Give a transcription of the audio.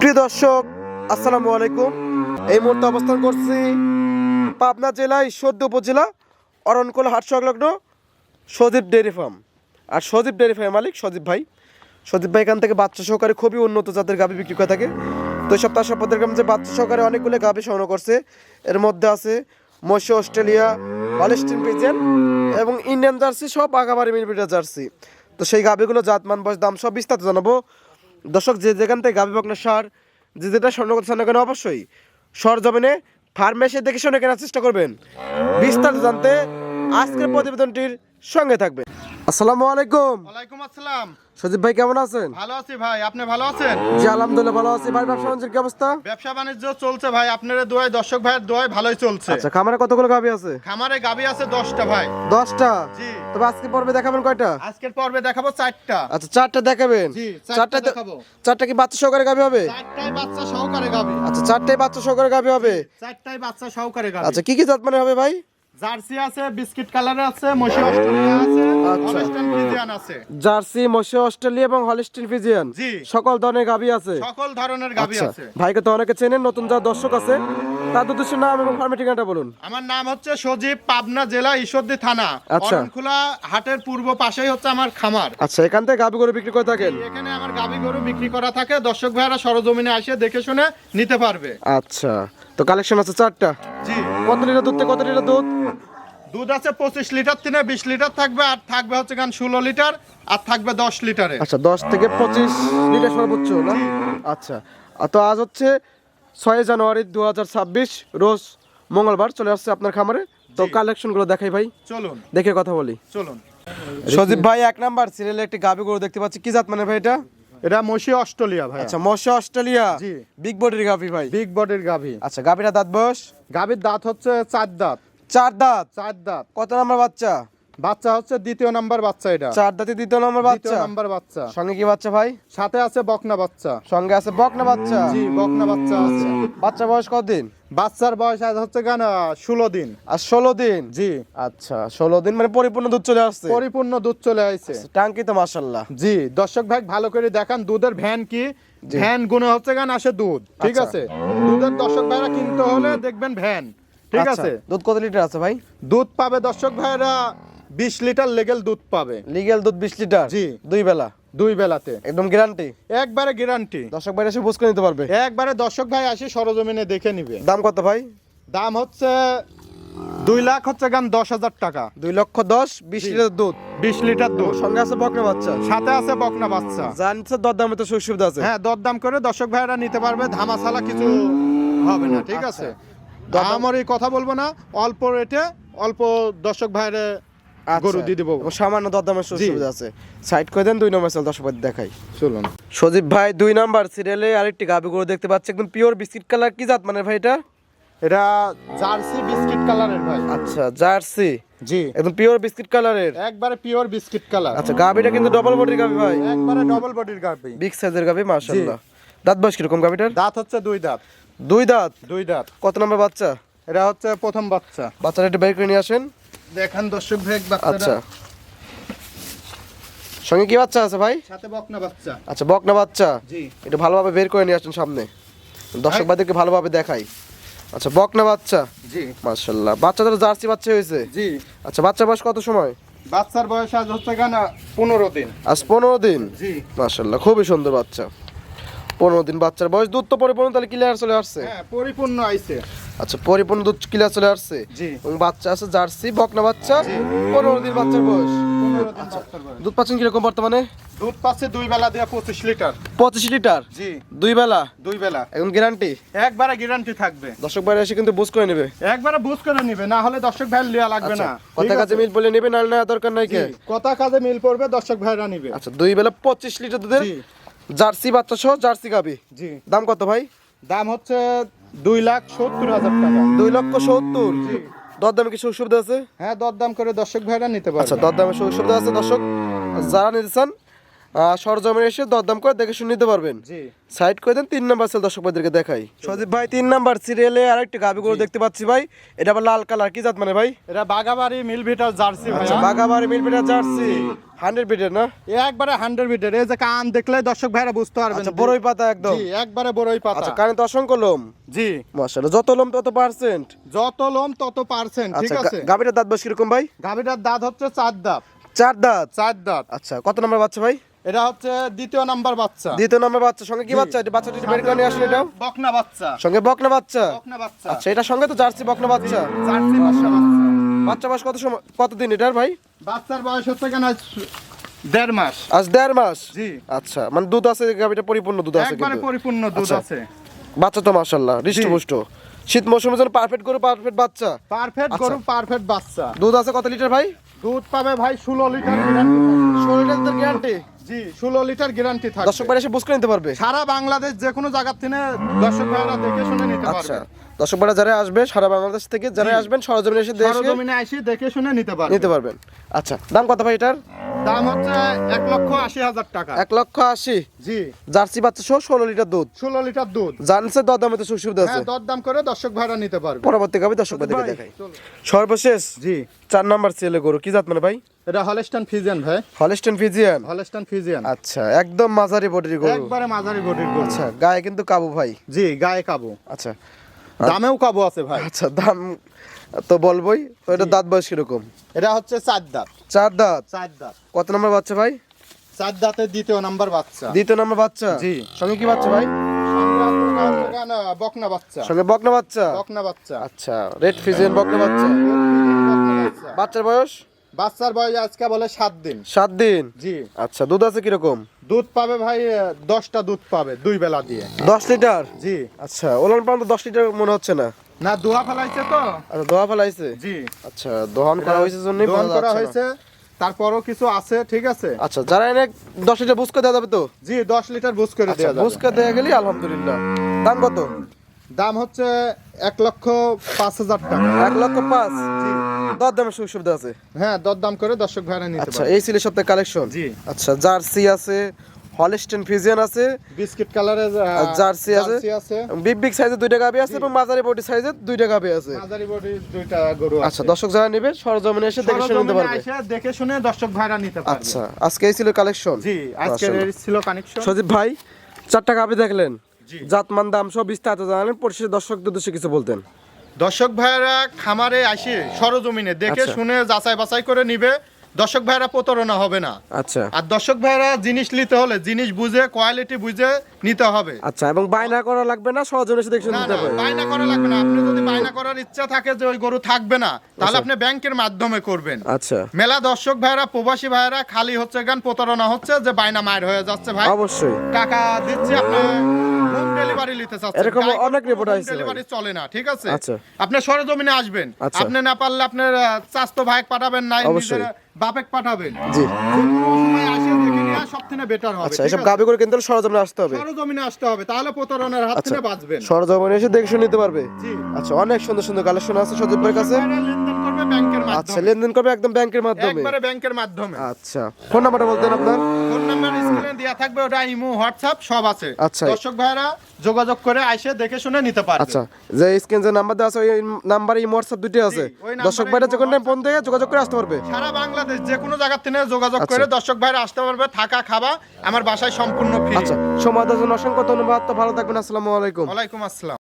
প্রিয় দর্শক, আসসালামু আলাইকুম। এই মুহূর্তে অবস্থান করছি পাবনা জেলা ঈশ্বরদী উপজেলা অরণকুল হাট সংলগ্ন সজীব ডেয়ারি ফার্ম। আর সজীব ডেয়ারি ফার্ম মালিক সজীব ভাই। সজীব ভাই এখান থেকে বাচ্চা সহকারে খুবই উন্নত জাতের গাভি বিক্রি করে থাকে। তো এই সপ্তাহ সপ্তাহের গ্রাম যে বাচ্চা সহকারে অনেকগুলো গাভি সংগ্রহ করছে। এর মধ্যে আছে মৎস্য অস্ট্রেলিয়া হলিস্টিন পিজেন এবং ইন্ডিয়ান জার্সি সব আগাবাড়ি মিলবিটা জার্সি। তো সেই গাভিগুলো জাতমান, বয়স, দাম সব বিস্তারিত জানাব। দর্শক, যে যেখান থেকে গাভী বকনা সার, যে যেটা স্বর্ণ না কেন, অবশ্যই সর জমিনে ফার্মেসি দেখে শুনে কেনার চেষ্টা করবেন। বিস্তারিত জানতে আজকের প্রতিবেদনটির সঙ্গে থাকবে আসসালামু আলাইকুম। ওয়ালাইকুম আসসালাম। সজীব ভাই কেমন আছেন? ভালো আছি ভাই আপনি ভালো আছেন? জি আলহামদুলিল্লাহ ভালো আছি। ভাই ব্যবসা বাণিজ্যের কি অবস্থা? ব্যবসা বাণিজ্য চলছে ভাই আপনার দোয়ায় দর্শক ভাইয়ের দোয়ায় ভালোই চলছে। আচ্ছা খামারে কতগুলো গাভি আছে? খামারে গাবি আছে দশটা ভাই। দশটা? জি। তবে আজকে পর্বে দেখাবেন কয়টা? আজকের পর্বে দেখাবো চারটা। আচ্ছা চারটা দেখাবেন? জি, চারটা চারটা দেখাবো। চারটা কি বাচ্চা সহকারে গাভি হবে? চারটায় বাচ্চা সহকারে গাবি। আচ্ছা চারটাই বাচ্চা সহকারে গাভি হবে? চারটায় বাচ্চা সহকারে গাবি। আচ্ছা কি কি জাত মানে হবে ভাই? জার্সি আছে বিস্কিট কালারে আছে মশি অস্ট্রেলিয়া আছে আচ্ছা। হলস্টাইন ফ্রিজিয়ান আছে। জার্সি মশি অস্ট্রেলিয়া এবং সকল ধরনের গাভি আছে। সকল ধরনের গাবি আচ্ছা। আছে। ভাইকে তো অনেকে চেনেন নতুন যারা দর্শক আছে তার নাম এবং ফার্মের ঠিকানাটা বলুন। আমার নাম হচ্ছে সজীব পাবনা জেলা ঈশ্বরদী থানা। আচ্ছা। অরণখোলা হাটের পূর্ব পাশেই হচ্ছে আমার খামার। আচ্ছা এখান থেকে গাভি গরু বিক্রি করে থাকেন? এখানে আমার গাবি গরু বিক্রি করা থাকে। দর্শক ভাইরা সরজমিনে আসে দেখে শুনে নিতে পারবে। আচ্ছা। তো কালেকশন আছে চারটা। জি। কত লিটার দুধ থেকে কত লিটার দুধ? দুধ আছে পঁচিশ লিটার থেকে বিশ লিটার থাকবে আর থাকবে হচ্ছে গান ষোলো লিটার আর থাকবে দশ লিটারে আচ্ছা দশ থেকে পঁচিশ লিটার সর্বোচ্চ না? আচ্ছা। আর তো আজ হচ্ছে ছয় জানুয়ারি দু হাজার ছাব্বিশ রোজ মঙ্গলবার চলে আসছে আপনার খামারে। তো কালেকশনগুলো দেখাই ভাই। চলুন। দেখে কথা বলি। চলুন। সজীব ভাই এক নাম্বার সিরিয়ালে একটি গাভি গরু দেখতে পাচ্ছি। কি জাত মানে ভাই এটা? এটা মসি অস্ট্রেলিয়া ভাই আচ্ছা মশি অস্ট্রেলিয়া জি। বিগ বডির গাভি ভাই। বিগ বডির গাভি। আচ্ছা গাভিটা দাঁত বয়স? গাভির দাঁত হচ্ছে চার দাঁত। চার দাঁত? চার দাঁত। কত নাম্বার বাচ্চা? বাচ্চা হচ্ছে দ্বিতীয় নাম্বার বাচ্চা এটা। চার দাঁতে দ্বিতীয় নম্বর বাচ্চা? নাম্বার বাচ্চা। সঙ্গে কি বাচ্চা ভাই? সাথে আছে বকনা বাচ্চা। সঙ্গে আছে বকনা বাচ্চা? জি বকনা বাচ্চা আছে। বাচ্চা বয়স কতদিন? বাচ্চার বয়স আজ হচ্ছে গান ষোলো দিন। আর ষোলো দিন? জি। আচ্ছা ষোলো দিন মানে পরিপূর্ণ দুধ চলে আসছে? পরিপূর্ণ দুধ চলে আসছে টাঙ্কি তো মাসাল্লাহ জি দর্শক ভাই ভালো করে দেখান দুধের ভ্যান কি? ভ্যান গুণে হচ্ছে গান আসে দুধ ঠিক আচ্ছা। আছে? দুধের দর্শক ভাইরা কিনতে হলে দেখবেন ভ্যান ঠিক আছে? দুধ কত লিটার আছে ভাই? দুধ পাবে দর্শক ভাইরা বিশ লিটার লেগেল দুধ পাবে। লিগেল দুধ বিশ লিটার? জি। দুই বেলা? দুই বেলাতে। একদম গ্যারান্টি একবারে গ্যারান্টি দর্শক ভাই এসে বুঝ করে নিতে পারবে। একবারে দর্শক ভাই আসি সরজমিনে দেখে নিবে। দাম কত ভাই? দাম হচ্ছে দুই লাখ হচ্ছে গান দশ হাজার টাকা। দুই লক্ষ দশ বিশ লিটার দুধ? বিশ লিটার দুধ। সঙ্গে আছে বকনা বাচ্চা? সাথে আছে বকনা বাচ্চা। জানছে দর দামে তো সুযোগ সুবিধা আছে। হ্যাঁ দরদাম করে দর্শক ভাইরা নিতে পারবে। ধামাসালা কিছু হবে না ঠিক আছে? দরদাম- আমার এই কথা বলব না অল্প রেটে অল্প দর্শক ভাইরে গরু দিয়ে দেবো। আচ্ছা। ও সামান্য দর দামের সুযোগ জি। সুবিধা আছে। সাইড করে দেন দুই নম্বর চাল দর্শক ভাই দেখাই। চলুন। সজীব ভাই দুই নাম্বার সিরিয়ালে আরেকটি গাভি গরু দেখতে পাচ্ছি একদম পিওর বিস্কিট কালার কি জাত মানে ভাই এটা? এটা জার্সি বিস্কিট কালারের ভাই। আচ্ছা জার্সি? জি। একদম পিওর বিস্কিট কালারের একবারে পিওর বিস্কিট কালার আচ্ছা গাভিটা কিন্তু ডবল বডির গাভি ভাই। একবারে ডবল বডির গাভি বিগ সাইজের গাভি মাশাআল্লাহ। দাঁত বয়স কীরকম গাভিটার দাঁত হচ্ছে দুই দাঁত। দুই দাঁত? দুই দাঁত। কত নম্বর বাচ্চা? এটা হচ্ছে প্রথম বাচ্চা। বাচ্চাটা একটু বের করে নিয়ে আসেন। দেখেন দর্শক ভাই আচ্ছা। সঙ্গে কি বাচ্চা আছে ভাই? সাথে বকনা বাচ্চা। আচ্ছা বকনা বাচ্চা। জি। একটু ভালোভাবে বের করে নিয়ে আসেন সামনে। দর্শক ভাইদেরকে ভালোভাবে দেখাই। আচ্ছা বকনা বাচ্চা। জি। মাশাআল্লাহ। বাচ্চাদের জার্সি বাচ্চা হয়েছে? জি। আচ্ছা বাচ্চা বয়স কত সময়? বাচ্চার বয়স আজ হচ্ছে পনেরো দিন। আজ পনেরো দিন? জি। খুবই সুন্দর বাচ্চা। পনেরো দিন বাচ্চার বয়স। দুধ তো পরিপূর্ণ তাহলে ক্লিয়ার চলে আসছে। হ্যাঁ পরিপূর্ণ আইছে। আচ্ছা পরিপূর্ণ দুধ কিলা চলে আসছে। এবং বাচ্চা আছে জার্সি বকনা বাচ্চা পনেরো দিন বাচ্চার বয়স। বাচ্চার বয়স। দুধ পাচ্ছেন কীরকম বর্তমানে? দুধ পাচ্ছে দুই বেলা দিয়ে পঁচিশ লিটার। পঁচিশ লিটার? জি। দুই বেলা? দুই বেলা। একদম গ্যারান্টি? একবারে গ্যারান্টি থাকবে। দর্শক বাইরে এসে কিন্তু বুঝ করে নেবে। একবারে বুঝ করে নিবে না হলে দর্শক ভাই লিয়া লাগবে আচ্ছা না। কথা কাজে মিল বলে নেবে নাহলে নেওয়ার দরকার নাই কে? কথা কাজে মিল পড়বে দর্শক ভাইরা নিবে। আচ্ছা দুই বেলা পঁচিশ লিটার দুধের জার্সি বাচ্চা সহ জার্সি গাবি। জি। দাম কত ভাই? দাম হচ্ছে দুই লাখ সত্তর হাজার টাকা। দুই লক্ষ সত্তর? জি। দর দামে কি সুযোগ সুবিধা আছে? হ্যাঁ দরদাম করে দর্শক ভাইরা নিতে আচ্ছা দরদামে সুবিধা আছে দর্শক? যারা নিতে চান সরজমিনে এসে দরদাম করে দেখে শুনে নিতে পারবেন। সাইড করে দেন তিন নাম্বার সেল দর্শক ভাইদেরকে দেখাই। সজীব ভাই তিন নাম্বার সিরিয়ালে আরেকটি গাবি গরু দেখতে পাচ্ছি ভাই। এটা আবার লাল কালার কি জাত মানে ভাই? এটা বাগাবাড়ি মিল ভিটার জার্সি আচ্ছা বাগাবাড়ি মিল পিটার জার্সি হান্ড্রেড বিটের না? একবারে হান্ড্রেড মিটার এই যে কান দেখলে দর্শক ভাইরা বুঝতে পারবেন আচ্ছা বড়ই পাতা একদম। একবারে বড়ই পাতা। আচ্ছা কানে তো অসংখ্য লোম। জি। মাশাআল্লাহ যত লোম তত পার্সেন্ট যত লোম তত পার্সেন্ট ঠিক আচ্ছা আছে? গাবিটার দাঁত বয়স কীরকম ভাই? গাভিটার দাঁত হচ্ছে চার দাঁত। চার দাঁত? চার দাঁত। আচ্ছা কত নম্বর বাচ্চা ভাই? এটা হচ্ছে দ্বিতীয় নাম্বার বাচ্চা। দ্বিতীয় নম্বর বাচ্চা সঙ্গে কি বাচ্চা? এটা বাচ্চাটি বের করে নিয়ে আসলে এটাও। বকনা বাচ্চা। সঙ্গে বকনা বাচ্চা? বকনা বাচ্চা। আচ্ছা এটার সঙ্গে তো জার্সি বকনা বাচ্চা। জার্সি বাচ্চা। বাচ্চা বয়স কত সময় কতদিন এটার ভাই? বাচ্চার বয়স হচ্ছে কেন দেড় মাস। আজ দেড় মাস? জি। আচ্ছা মানে দুধ আছে গাবিটা পরিপূর্ণ দুধ আছে একবারে পরিপূর্ণ দুধ আচ্ছা। আছে। বাচ্চা তো মাশাআল্লাহ হৃষ্টপুষ্ট। শীত মৌসুমের জন্য পারফেক্ট করে পারফেক্ট বাচ্চা। পারফেক্ট আচ্ছা। গরু পারফেক্ট বাচ্চা। দুধ আছে কত লিটার ভাই? দুধ পাবে ভাই ষোলো লিটার ষোলো লিটার গ্যারান্টি জি ষোলো লিটার গ্যারান্টি থাকবে। দর্শক ভাইরা এসে বুঝ করে নিতে পারবে। সারা বাংলাদেশ যে কোনো জায়গা থেকে দর্শক ভাইরা দেখে শুনে নিতে আচ্ছা দর্শক ভাইরা যারা আসবে সারা বাংলাদেশ থেকে যারা আসবেন সরজমিনে এসে দেখে সরজমিনে এসে দেখে শুনে নিতে পারবে। নিতে পারবেন। আচ্ছা দাম কত ভাই এটার? দাম হচ্ছে এক লক্ষ আশি হাজার টাকা। এক লক্ষ আশি? জি। জার্সি বাচ্চা সহ ষোলো লিটার দুধ? ষোলো লিটার দুধ। জানছে দরদামে তো সুখ সুবিধা আছে? হ্যাঁ দরদাম করে দর্শক ভাইরা নিতে পারবে। পরবর্তী কবি দর্শক ভাই, দেখাই। সর্বশেষ জি। চার নাম্বার ছেলে গরু কি জাত মানে ভাই? এটা হলেস্টান ফিজিয়ান ভাই। Holstein Friesian? Holstein Friesian. আচ্ছা একদম মাঝারি বডির গরু। একবারে মাঝারি বডির গরু। আচ্ছা গায়ে কিন্তু কাবু ভাই? জি গায়ে কাবু। আচ্ছা। দামেও কাবু আছে ভাই। আচ্ছা দাম তো বলবোই তো এটা দাঁত বয়স কীরকম? এটা হচ্ছে চার দাঁত। চার দাঁত? চার দাঁত। কত নম্বর বাচ্চা ভাই? চার দাঁতের দ্বিতীয় নাম্বার বাচ্চা। দ্বিতীয় নম্বর বাচ্চা? জি। সঙ্গে কি বাচ্চা ভাই? বকনা বাচ্চা। সঙ্গে বকনা বাচ্চা? বকনা বাচ্চা। আচ্ছা রেড বকনা বাচ্চা। বাচ্চার বয়স? বাচ্চার বয়স আজকে বলে সাত দিন। সাত দিন? জি। আচ্ছা দুধ আছে কীরকম? দুধ পাবে ভাই দশটা দুধ পাবে দুই বেলা দিয়ে। দশ লিটার? জি। আচ্ছা ওলান পান তো দশ লিটার মনে হচ্ছে না। না দোয়া ফেলাইছে তো। আচ্ছা দোয়া ফেলাইছে? জি। আচ্ছা দোহান করা হয়েছে দোয়ান করা হয়েছে তারপরও কিছু আছে ঠিক আছে। আচ্ছা যারা এনে দশ লিটার বুঝকে দেওয়া যাবে তো? জি দশ লিটার বুঝ করে আচ্ছা দেওয়া যাবে। দেওয়া গেলে আলহামদুলিল্লাহ। দাম কত? দাম হচ্ছে এক লক্ষ পাঁচ হাজার টাকা। এক লক্ষ পাঁচ? দর দামের সুযোগ সুবিধা আছে? হ্যাঁ দরদাম করে দর্শক ভাইরা নিতে আচ্ছা এই ছিল সপ্তাহে কালেকশন। জি। আচ্ছা জার্সি আছে হলিস্টেন ফিজিয়ান আছে বিস্কিট কালারের জার্সি আছে? বিগ বিগ সাইজের দুইটা গাবি আছে এবং মাঝারি বডি সাইজের দুইটা গাবি আছে। মাঝারি বডির দুইটা গরু আচ্ছা দর্শক যারা নেবে সরজমিনে এসে দেখে শুনে নিতে পারবে। দেখে শুনে দর্শক ভাইরা নিতে পারবে। আচ্ছা আজকে এই ছিল কালেকশন জি আজকের ছিল সজীব ভাই চারটা গাবি দেখলেন। জাতমান দাম সব বিস্তারিত জানালেন। পরিশেষে দর্শকদের কিছু বলতেন। দর্শক ভাইরা খামারে আসে সরজমিনে দেখে আচ্ছা। শুনে যাচাই বাছাই করে নিবে। দর্শক ভাইরা প্রতারণা হবে না। আচ্ছা। আর দর্শক ভাইরা জিনিস নিতে হলে জিনিস বুঝে কোয়ালিটি বুঝে নিতে হবে। আচ্ছা এবং বায়না করা লাগবে না সহজে এসে দেখে নিতে পারবে। বায়না করা লাগবে না। আপনি যদি বায়না করার ইচ্ছা থাকে যে ওই গরু থাকবে না তাহলে আচ্ছা। আপনি ব্যাংকের মাধ্যমে করবেন। আচ্ছা। মেলা দর্শক ভাইরা প্রবাসী ভাইরা খালি হচ্ছে গান প্রতারণা হচ্ছে যে বায়না মায়ের হয়ে যাচ্ছে ভাই। অবশ্যই। টাকা দিচ্ছি আপনি হোম ডেলিভারি নিতে চাচ্ছেন। এরকম অনেক কোনো report home আসছে ভাই। delivery চলে না ঠিক আছে? আচ্ছা। আপনি সরজমিনে আসবেন। আচ্ছা। আপনি না পারলে আপনার স্বাস্থ্য ভাই পাঠাবেন না অবশ্যই। বাপেক পাঠাবেন। জি। আচ্ছা এসব আছে? গাবি করে কিন্তু সরজমিনে আসতে হবে। সরজমিনে আসতে হবে তাহলে প্রতারণার হাত আচ্ছা থেকে বাঁচবেন। সরজমিনে এসে দেখে শুনে নিতে পারবে? আচ্ছা অনেক সুন্দর সুন্দর কালেকশন আছে সজীব ভাইয়ের কাছে। আচ্ছা লেনদেন করবে একদম ব্যাংকের মাধ্যমে। একবারে ব্যাংকের মাধ্যমে। আচ্ছা ফোন নাম্বারটা বলতেন আপনার। ফোন নাম্বার দেওয়া থাকবে ওটা ইমো হোয়াটসঅ্যাপ সব আছে। আচ্ছা। দর্শক ভাইরা যোগাযোগ করে আইসে দেখে শুনে নিতে পারবে। আচ্ছা যে স্ক্রিন যে নাম্বার দেওয়া আছে ওই নাম্বারে ইমো হোয়াটসঅ্যাপ দুটি আছে। দর্শক ভাইরা যখন ফোন থেকে যোগাযোগ করে আসতে পারবে। সারা বাংলাদেশ যে কোনো জায়গা থেকে যোগাযোগ আচ্ছা। করে দর্শক ভাইরা আসতে পারবে থাকা খাওয়া আমার বাসায় সম্পূর্ণ ফ্রি আচ্ছা সময় দেওয়ার জন্য অসংখ্য ধন্যবাদ। তো ভালো থাকবেন আসসালামু আলাইকুম। ওয়ালাইকুম আসসালাম।